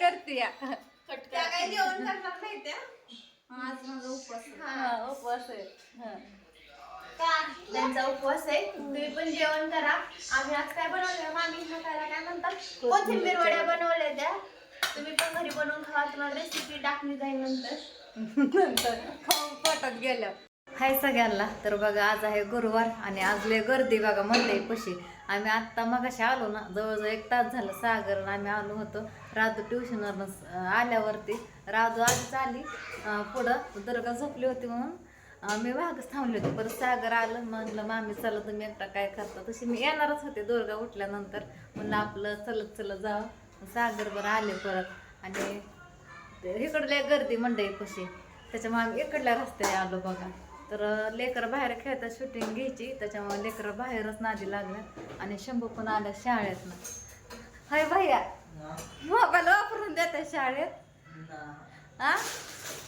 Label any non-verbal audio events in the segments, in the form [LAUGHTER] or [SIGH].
करते त्या काही जेवण करणार नाही त्या. आज माझा उपवास आहे. हा, उपवास आहे. हा. का? त्यांचा उपवास आहे. तुम्ही पण जेवण करा. आम्ही आज काय बनवलं? मामी खायला काय म्हणतात? कोथिंबीर वड्या बनवल्या त्या. तुम्ही पण घरी बनवून खावा. तुम्हाला रेसिपी टाकली जाईल नंतर. [LAUGHS] नंतर खाऊन पोटात गेल्या हाय सगळ्यांना. तर बघा आज आहे गुरुवार आणि आज लय गर्दी बघा मंडई पशी. आम्ही आत्ता मगाशी आलो ना जवळजवळ एक तास झालं सागर आणि आम्ही आलो होतो. राधू ट्युशनवरनं आल्यावरती. राधू आधीच आली पुढं. दुर्गा झोपली होती म्हणून मी मागच थांबली होती. परत सागर आलं म्हणलं मामी चला तुम्ही एकटा काय करता? तशी मी येणारच होते दुर्गा उठल्यानंतर. म्हणलं आपलं चलत चलत जावं. सागर बरं आले परत. आणि इकडल्या गर्दी मंडई पशी. त्याच्यामुळे आम्ही इकडल्या रस्त्याने आलो बघा. तर लेकर बाहेर खेळतात शूटिंग घ्यायची. त्याच्यामुळे लेकर बाहेरच नादी लागल्या आणि शंभू पण आल्या शाळेतनं हाय भैया? मोबाईल वापरून देतात शाळेत? आ?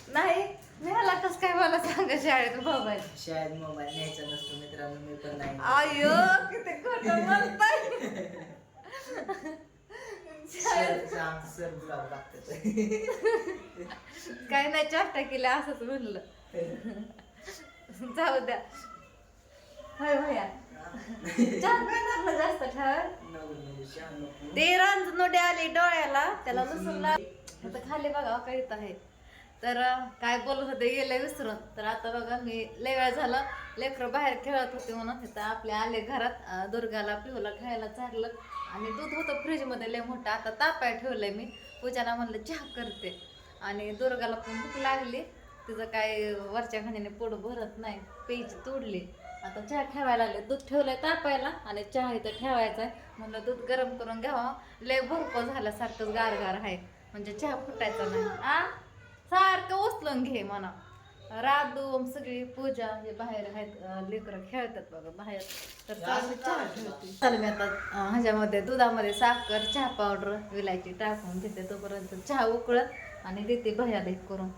नाही? मिळाला कस काय मला सांगा शाळेत मोबाईल? शाळेत मोबाईल न्यायचा नसतो मित्रांनो मी पण नाही. अयो किती खोटं लागतं काय नाही चेष्टा केली असंच म्हणलं. [LAUGHS] जाऊ द्या. होय भैया चहा पिणार ना जास्त ठेवा ते रांजनोडे आली डोळ्याला त्याला लसूण आता खाली बघा काय येत आहे. तर काय बोलत होते गेले विसरून. तर आता बघा मी लय वेळ झालं. लेकरं बाहेर खेळत होते म्हणून तिथं आपले आले घरात. दुर्गाला पिऊला खायला चारलं. आणि दूध होतं फ्रीजमध्ये लय मोठं. आता तापाय ठेवलंय मी. पूजाला म्हणलं चहा करते. आणि दुर्गाला पण भूक लागली. तिचं काय वरच्या खाण्याने पोट भरत नाही पेज तोडली. आता चहा ठेवायला लागले दूध ठेवलंय तापायला आणि चहा इथं ठेवायचा आहे म्हणलं दूध गरम करून घ्यावं. लय भरपूर झाल्यासारखंच गार गार आहे. म्हणजे चहा फुटायचा नाही. आ? सारखं उचलून घे म्हणा. राधू सगळी पूजा जे बाहेर आहेत लेकरं खेळतात बघा बाहेर. तर चालू चहा ठेवते. चल मी आता ह्याच्यामध्ये दुधामध्ये साखर चहा पावडर विलायची टाकून घेते तोपर्यंत चहा उकळत आणि देते भया करून.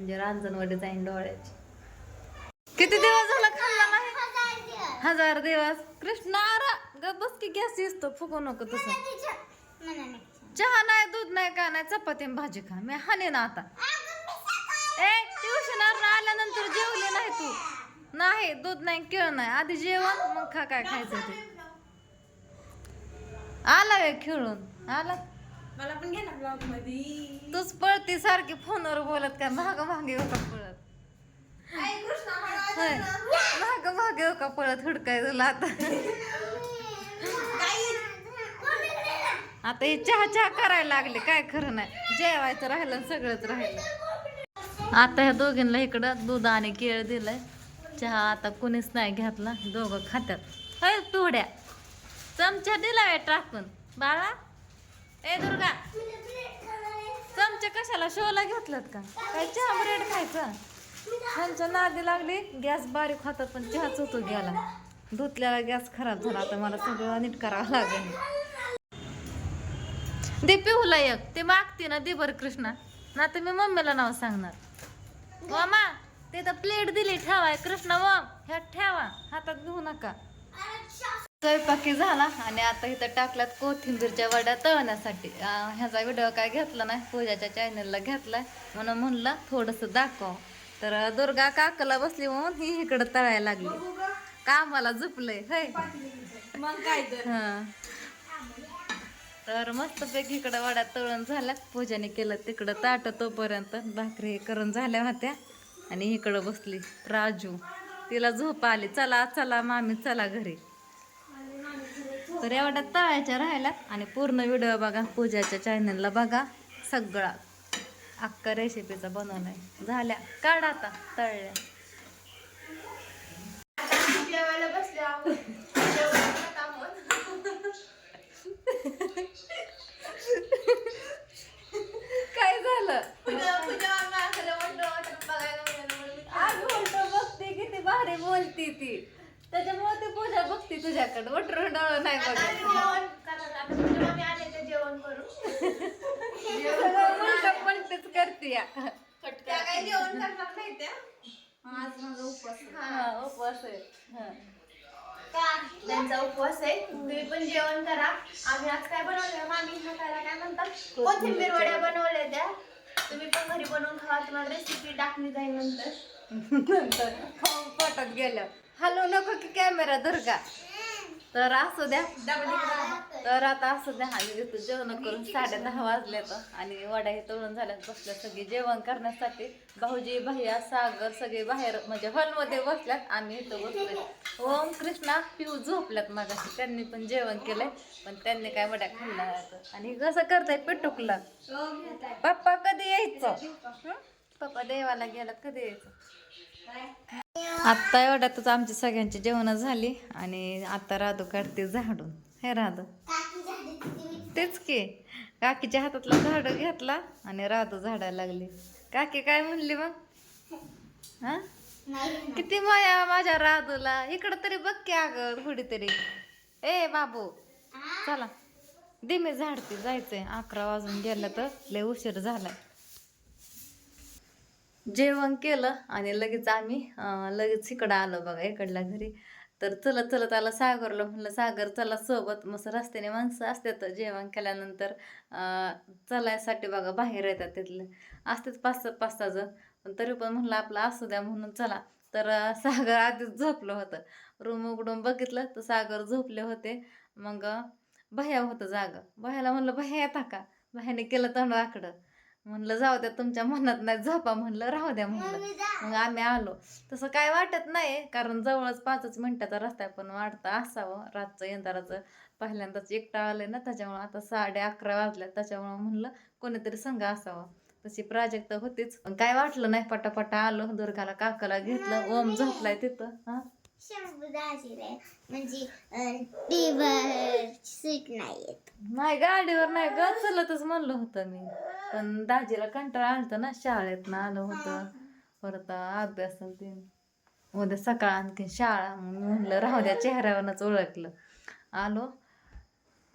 म्हणजे रांजणवर जाईन डोळ्याची. किती दिवस झाला खाल्ला नाही? हजार दिवस. कृष्ण आरा ग बस की गॅस दिसतो फुकू नको तसं. चहा नाही दूध नाही का नाही चपाती आणि भाजी खा. मी हाने ना आता. ए ट्युशन आल्यानंतर जेवले नाही तू. नाही दूध नाही केळ नाही. आधी जेवण मग खा काय खायचं ते. आला काय खेळून. आला? मला पण घे ना ब्लॉगमध्ये तूच पळती सारखी फोनवर बोलत काय महाग महागे हो का पळत. आई कृष्णा हळू होय. महाग महागे हो का पळत हुडकाय तुला आता. आता हे चहा चहा करायला लागले काय खरं नाही. जेवायचं राहिलं आणि सगळंच राहिलं. आता ह्या दोघींना इकडं दूध आणि केळ दिलंय. चहा आता कोणीच नाही घेतला दोघं खात्यात. होय पिवड्या. चमचा दिलाय टाकून बाळा? ए दुर्गा. चमचे कशाला शोला घेतलात का? काय चहा ब्रेड खायचा? त्यांच्या नादी लागली गॅस बारीक होता पण चहाच होतो गेला. धुतल्याला गॅस खराब झाला आता मला सगळं नीट करावं लागेल. दे पिहूला एक. ते मागते ना दे बरं कृष्णा. ना तर मी मम्मीला नाव सांगणार. मामा ते तर प्लेट दिली ठेवाय कृष्णा मग ह्यात ठेवा. हातात घेऊ नका. स्वयंपाकी झाला आणि आता इथं टाकल्यात कोथिंबीरच्या वड्या तळण्यासाठी. ह्याचा व्हिडिओ काय घेतला नाही पूजाच्या चॅनलला घेतलाय. म्हणून म्हणलं थोडंसं दाखव तर दुर्गा काकाला बसली म्हणून ही इकडं तळायला लागली. कामाला झुपलंय? होय. मग काय तर. हा. तर मस्तपैकी इकडं वड्या तळून झाल्या पूजाने केलं तिकडं ताट तोपर्यंत. भाकरी करून झाल्या होत्या. आणि इकडं बसली राजू. तिला झोप आली. चला चला मामी चला घरी. तर एवढ्या तळायच्या राहिल्यात आणि पूर्ण व्हिडिओ बघा पूजाच्या चॅनलला बघा सगळा. अख्खा रेसिपीचा बनवलाय. झाल्या. काढ आता तळल्या. बसल्या बसले आहोत जेवणाचं काम होत. काय झालं पूजा पूजा मामाकडे म्हणलं वाटलं बघायला मिळालं म्हणून मी आज उलट बघते किती भारी बोलती ती त्याच्यामुळे ती पूजा बघते तुझ्याकडे. वटर डोळ नाही बघत. उलट पण करते या. त्या त्या. आज माझा उपवास आहे. हा, उपवास आहे. हा. का? त्यांचा उपवास आहे. तुम्ही पण जेवण करा. आम्ही आज काय बनवलं? मामी हा खायला काय म्हणतात? कोथिंबीर वड्या बनवल्या बनवून खावा. तुम्हाला रेसिपी टाकली जाईल नंतर. नंतर खाऊन पोटात गेलं हॅलो नको की कॅमेरा दुर्गा तर असू द्या. तर आता असू द्या. आणि इथं जेवण करून. साडे दहा वाजले तर. आणि वड्या हे तळून झाल्यात बसल्या सगळे जेवण करण्यासाठी. भाऊजी भैया सागर सगळे बाहेर म्हणजे हॉलमध्ये बसल्यात. आम्ही इथं बसलोय. ओम कृष्णा पिऊ झोपल्यात मागाशी. त्यांनी पण जेवण केलंय. पण त्यांनी काय वड्या खाल्ला आणि कसं करताय पेटुकला? पप्पा कधी यायचं? पप्पा देवाला गेला कधी यायचं? आत्ता एवढ्यातच आमची सगळ्यांची जेवण झाली आणि आता राधू काढते झाडून. हे राधू. तेच की. काकीच्या हातातला झाड घेतला आणि राधू झाडायला लागली. काकी काय म्हणली मग? हा? किती माया माझ्या राधूला. इकडं तरी बघ की अगं कुठेतरी ए बाबू. चला. दे मी झाडते जायचंय. अकरा वाजून गेलं तर लय उशीर झालाय. जेवण केलं आणि लगेच आम्ही लगेच इकडं आलो बघा इकडल्या घरी. तर चलत चलत आलं सागरला म्हणलं सागर चला सोबत. मस्त रस्त्याने माणसं असतात जेवण केल्यानंतर चलायसाठी बघा बाहेर येतात तिथले. असतेच पाच सात पाच सहा जण. पण तरी पण म्हणलं आपलं असू द्या म्हणून चला. तर सागर आधीच झोपलं होतं. रूम उघडून बघितलं तर सागर झोपले होते. मग भया होतं जागा. भयाला म्हणलं भया येता का? भयाने केलं तोंड आकडं. म्हणलं जाऊ द्या तुमच्या मनात नाही झोपा म्हणलं राहू द्या म्हणलं. मग आम्ही आलो. तसं काय वाटत नाही कारण जवळच पाचच मिनिटाचा रस्ता आहे पण वाटतं असावं. रातचं येंदाराचं पहिल्यांदाच एकटा आलंय ना त्याच्यामुळं आता साडे अकरा वाजल्या त्याच्यामुळं म्हणलं कोणीतरी संघ असावं. तशी प्राजक्त होतीच. पण काय वाटलं नाही पटापटा आलो. दुर्गाला काकाला घेतलं. ओम झोपलाय तिथं. हा? म्हणजे सीट नाही येत नाही गाडीवर नाही ग चलतच म्हणलं होतं मी. पण दाजीला कंटाळा आलता ना शाळेत ना आलं होतं. परत अभ्यास ते उद्या सकाळ आणखी शाळा मग मी म्हणलं राहू द्या चेहऱ्यावरच ओळखलं. आलो.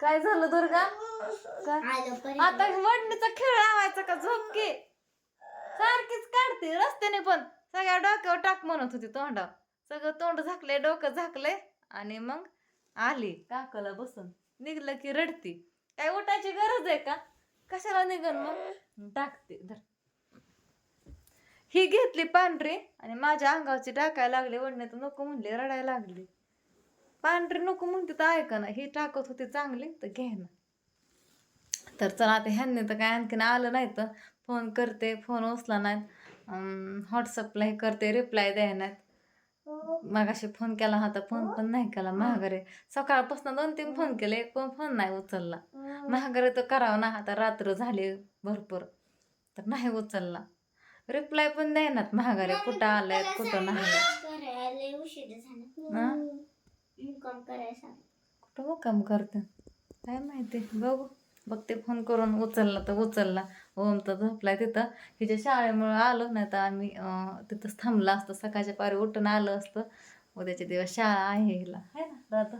काय झालं दुर्गा? काय? आता वडणीचा खेळ लावायचा का झोपके? सारखीच काढते रस्त्याने पण. सगळ्या डोक्यावर टाक म्हणत होती तोंडावर. सगळं तोंड झाकलंय डोकं झाकलंय आणि मग आली काकाला बसून. निघलं की रडती. काय उठायची गरज आहे का? कशाला निघन मग? टाकते धर. ही घेतली पांढरी आणि माझ्या अंगावरची टाकायला लागली वडण्यात नको म्हणली रडायला लागली. पांढरी नको म्हणते तर ऐका ना ही टाकत होती चांगली तर घे ना. तर चला आता ह्यांनी तर काय आणखीन आलं नाही तर फोन करते फोन उचला नाहीत व्हॉट्सअपला हे करते रिप्लाय द्याय नाहीत मगाशी फोन केला होता फोन पण नाही केला महागारे सकाळपासून दोन तीन फोन केले एक पण फोन नाही उचलला. महागारे तर करावं ना आता रात्र झाली भरपूर. तर नाही उचलला. रिप्लाय पण द्यायनात महागारे कुठं आलाय कुठं नाही. हा? मुक्काम कुठं काम करते? काय माहिती बघू. बघते फोन करून उचलला तर उचलला. ओम तर झोपलाय तिथं. हिच्या शाळेमुळं आलो नाही तर आम्ही तिथंच थांबलं असतं. सकाळच्या पारी उठून आलं असतं. उद्याच्या दिवस शाळा आहे हिला. आहे ना दादा?